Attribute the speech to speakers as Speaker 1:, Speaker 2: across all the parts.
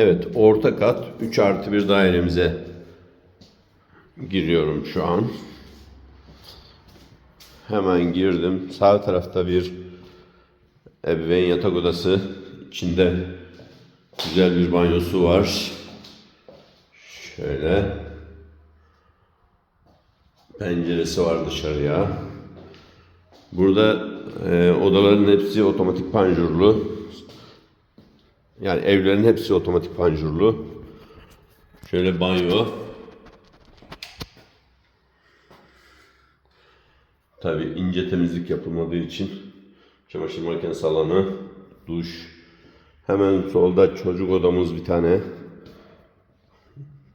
Speaker 1: Evet, orta kat 3 artı bir dairemize giriyorum şu an. Hemen girdim. Sağ tarafta bir ebeveyn yatak odası. İçinde güzel bir banyosu var. Şöyle. Penceresi var dışarıya. Burada e, odaların hepsi otomatik panjurlu. Yani evlerin hepsi otomatik panjurlu. Şöyle banyo. Tabi ince temizlik yapılmadığı için çamaşır makinesi alanı, duş. Hemen solda çocuk odamız bir tane.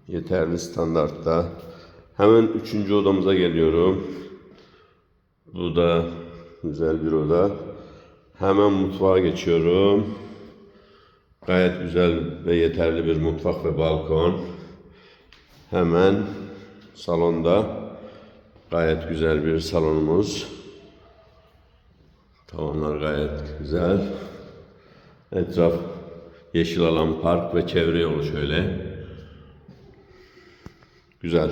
Speaker 1: Yeterli standartta. Hemen üçüncü odamıza geliyorum. Bu da güzel bir oda. Hemen mutfağa geçiyorum. Gayet güzel ve yeterli bir mutfak ve balkon. Hemen salonda gayet güzel bir salonumuz. Tavanlar gayet güzel. Etraf yeşil alan, park ve çevre yolu şöyle. Güzel.